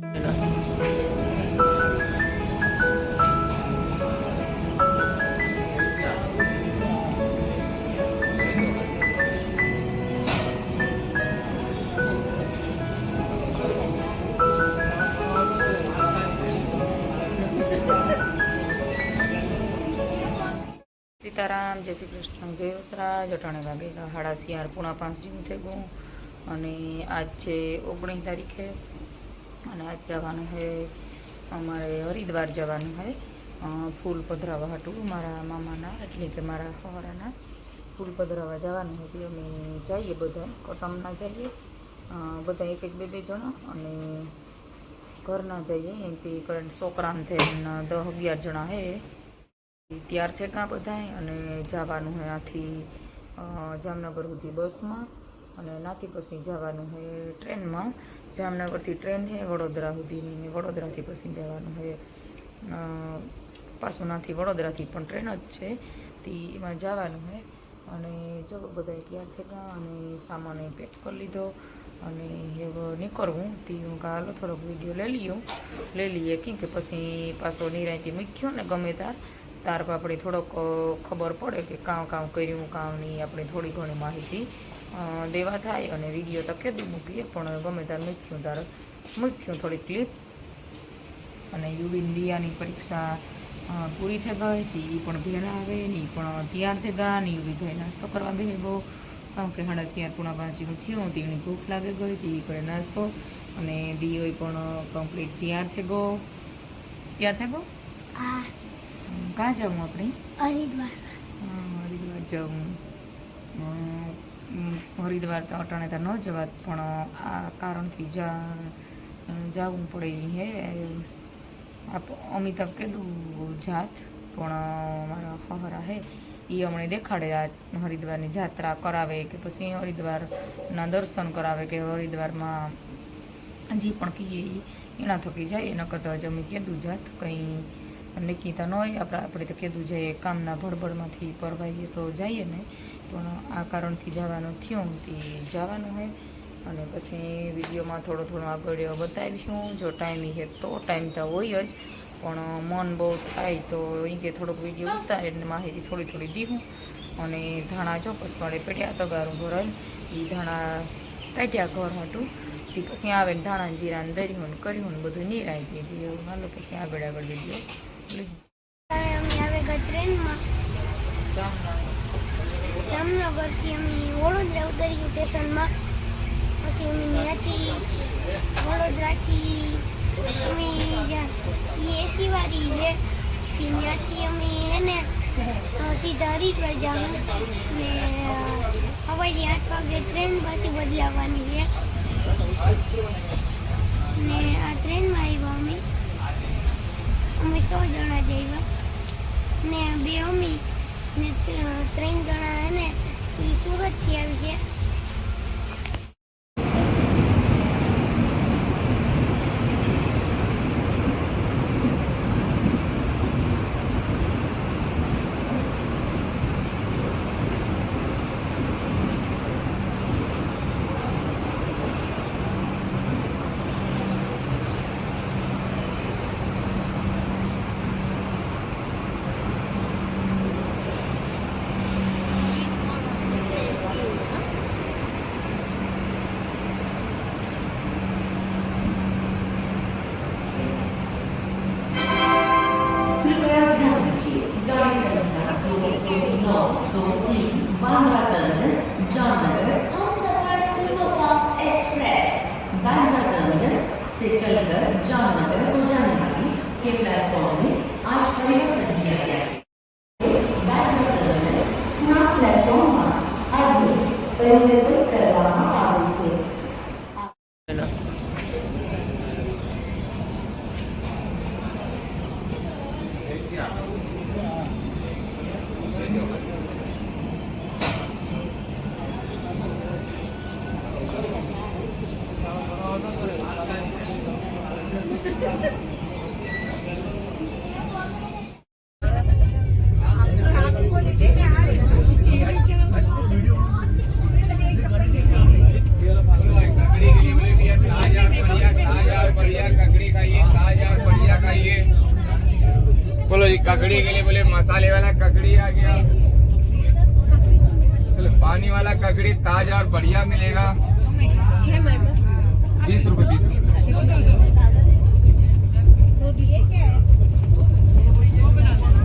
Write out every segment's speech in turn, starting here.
સીતારામ, જય શ્રી કૃષ્ણ, જય વસરા અટાણે વાગે હાડા શિયાર પૂણા પાંચ જેવું થઈ ગયું. અને આજ છે ઓગણીસ તારીખે અને આજ જવાનું છે અમારે હરિદ્વાર જવાનું છે. ફૂલ પધરાવા હતું મારા મામાના, એટલે કે મારા સહોરાના ફૂલ પધરાવા જવાનું હતું અમે જઈએ બધા, કટમના જઈએ. બધા એક એક બે બે જણા અને ઘરના જઈએ. એથી કરણ છોકરાને થઈને દસ અગિયાર જણા હે ત્યાર થયા બધાય અને જવાનું હોય આથી જામનગર સુધી બસમાં અને નાથી પછી જવાનું હોય ટ્રેનમાં. જામનગરથી ટ્રેન છે વડોદરા સુધીની વડોદરાથી પછી જવાનું હોય અ, વડોદરાથી પણ ટ્રેન જ છે. તે એમાં જવાનું હોય અને જો બધા તૈયાર થયા અને સામાન એ પેક કરી લીધો અને હવે નીકળવું. તે હું કાલો થોડોક વીડિયો લઈ લઈએ લઈ લઈએ કેમ કે પછી પાછો નિરાયતી મૂક્યો ને ગમે તાર. તાર આપણે થોડોક ખબર પડે કે કાં કામ કર્યું કાં નહીં આપણે થોડી ઘણી માહિતી. દેવા થાય અને વીડિયો તો કીધું મૂકીએ પણ ગમે ત્યારે મૂક્યું તાર મૂક્યું થોડી ક્લિપ અને યુવિન દિયાની પરીક્ષા પૂરી થઈ ગઈ હતી એ પણ ભેરા આવે ને એ પણ તૈયાર થઈ ગયા ને યુવી ભાઈ નાસ્તો કરવા બે ગયો. કારણ કે સાડા શિયાર પૂણા પાંચ જેવું થયું હતી એની ભૂખ લાગી ગઈ હતી એ કરે નાસ્તો અને દિયો પણ કમ્પ્લીટ તૈયાર થઈ ગયો. તૈયાર થઈ ગયો? આ કાં જવું આપણે? હરિદ્વાર. હરિદ્વાર જવું હરિદ્વાર તો અટાણે તો ન જવાત, પણ આ કારણથી જા, જવું પડે હે. આપ, અમિતાભ કીધું જાત, પણ મારા હહરા હે. એ અમને દેખાડે આ હરિદ્વારની જાત્રા કરાવે કે પછી હરિદ્વારના દર્શન કરાવે કે હરિદ્વારમાં જે પણ કહીએ એના થકી જાય. એના કરતાં જ અમે કીધું જાત કંઈ નક્કી તો ન હોય. આપણે આપણે તો કીધું જઈએ, કામના ભડબડમાંથી પરવાઈએ તો જઈએ ને. પણ આ કારણથી જવાનું થયું તે જવાનું હોય અને પછી વિડીયોમાં થોડો થોડો આગળ બતાવીશું. જો ટાઈમ છે તો ટાઈમ તો હોય જ. પણ મન બહુ થાય તો એ કે થોડોક વીડિયો ઉતારે એટલે માહિતી થોડી થોડી દીધું અને ધાણા જો પસવાડે પેટ્યા તગારું ભરાય. એ ધાણા કાઢ્યા ઘર હતું તે પછી આવે ને ધાણા જીરાને દર્યું ને કર્યું ને બધું નિરાઈ દીધું હાલો પછી આગળ આગળ વીડિયો ગયા ટ્રેનમાં જામનગરથી અમે વડોદરા ઉતરીશું સ્ટેશનમાં. પછી અમે ત્યાંથી વડોદરાથી અમે એ એસી વાળી છે ત્યાંથી અમે એને સીધા હરિદ્વાર જવાનું ને હવાઈ આઠ વાગે ટ્રેન પાછી બદલાવાની છે. ને, આ ટ્રેનમાં આવ્યા અમે. અમે સો જણા જ આવ્યા. ને, બે અમી ત્રણ જણા હે ને એ સુરતથી આવી છે ककड़ी के लिए बोले, मसाले वाला ककड़ी आ गया। चलो, पानी वाला ककड़ी ताज़ा और बढ़िया मिलेगा। बीस रुपए, बीस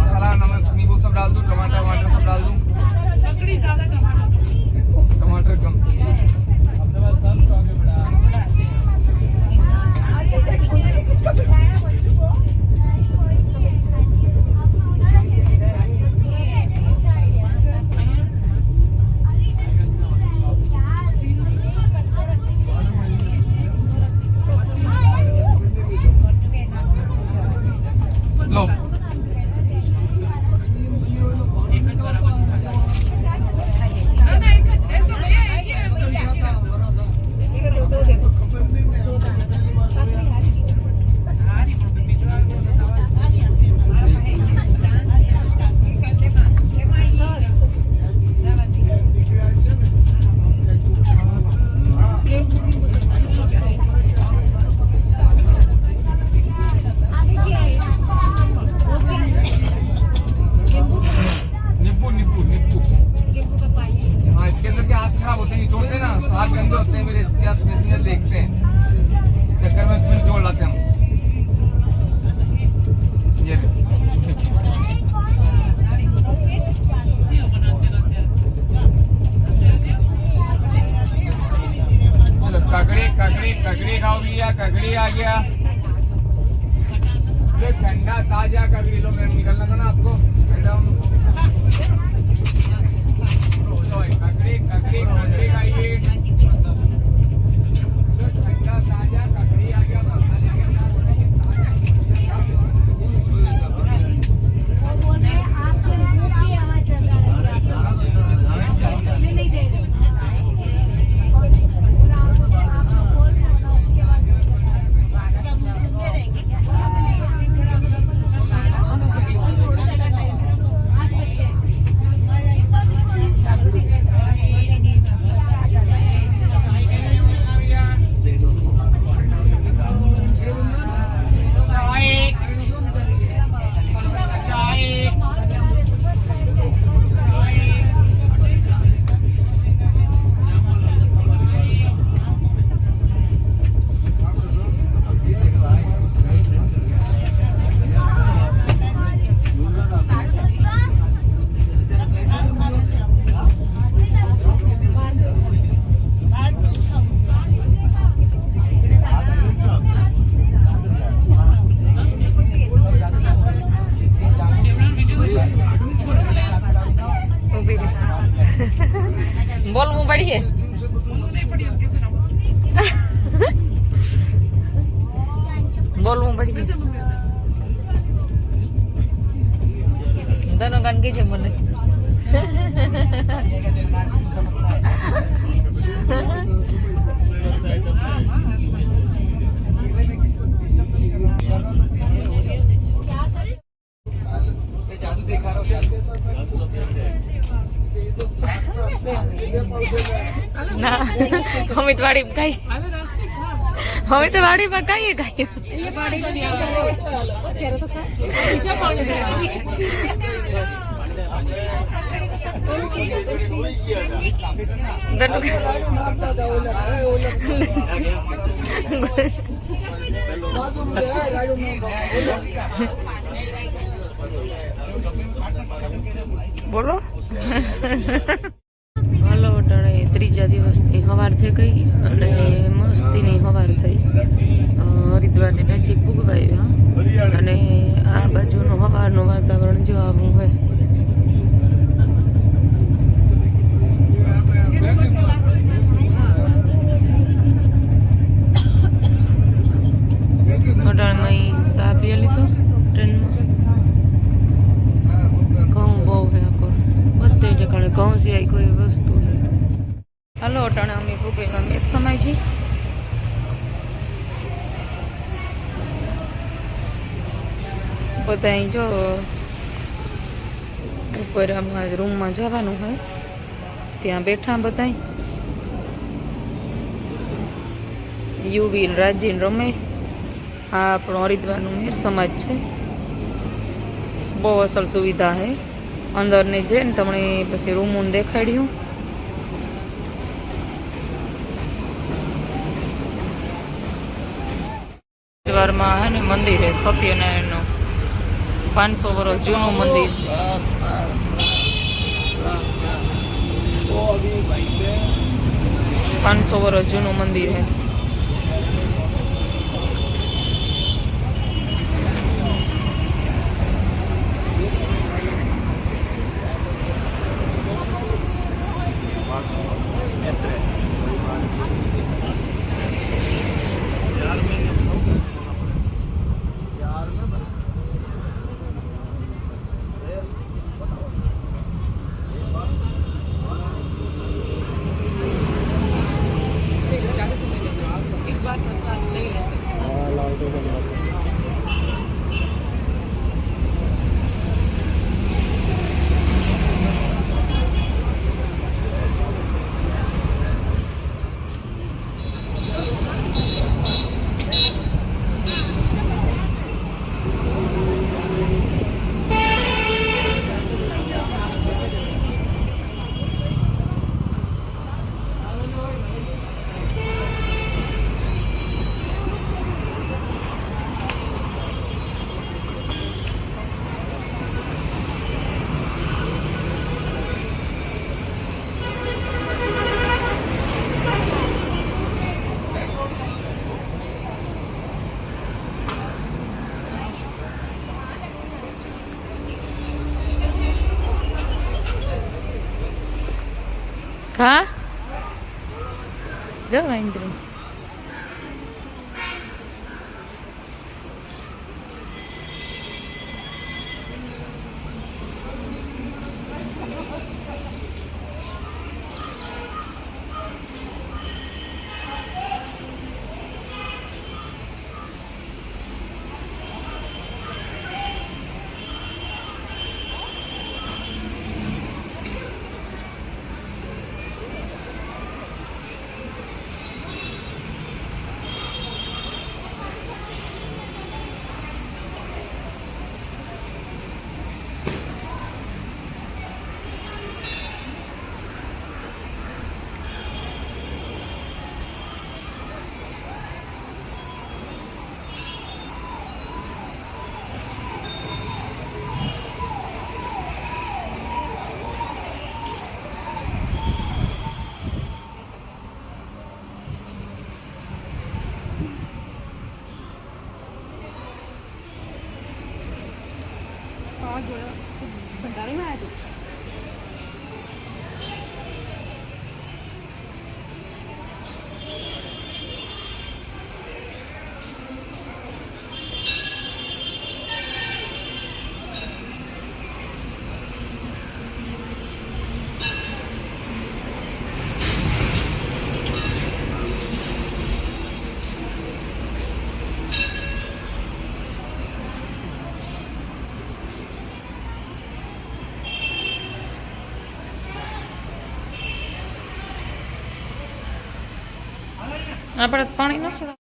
मसाला, नमक, नींबू सब डाल दूँ, टमाटर, वमाटर सब डाल दूँ। તને કાન કીજે મને ના અમે તો વાડી ખાઈ અમે તો વાડીમાં ખાઈએ ખાઈએ બોલો હાલો અટાણે ત્રીજા દિવસની હવાર થઈ ગઈ અને મસ્તીની હવાર થઈ અ, હરિદ્વારની નજીક ભૂગવાયા અને આ બાજુનું હવારનું વાતાવરણ જો આવું હોય અટાણમાં ઈ સા પી લીધો ટ્રેનમાં ઘઉં બહુ હે આપો બધે ઠેકાણે ઘઉં સિવાય કોઈ વસ્તુ નથી હાલો અટાણે અમે ભૂગેમાં મેં સમાયજી બધા અહીં જો ઉપર આમાં રૂમમાં જવાનું હોય. ત્યાં બેઠા બધા યુવી રાજીન રમે. આ આપણો હરિદ્વારનું મેર સમાજ છે. બહુ અસલ સુવિધા છે અંદરની છે ને તમને પછી રૂમ દેખાડ્યું. હરિદ્વારમાં હે ને મંદિર છે સત્યનારાયણનું પાંચસો વર્ષ જૂનું મંદિર. પાંચસો વર્ષ જૂનું મંદિર છે ખા જો ઇન્દ્ર આપણે પાણી ન છોડા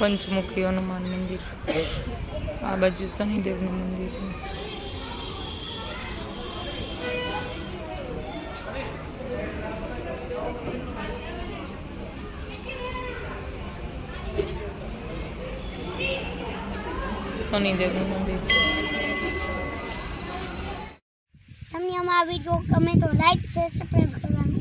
પંચમુખી હનુમાન મંદિર. આ બાજુ શનિદેવનું મંદિર. શનિદેવનું મંદિર. તમને અમારા વીડિયો ગમે તો લાઈક શેર સબસ્ક્રાઈબ કરવાનું.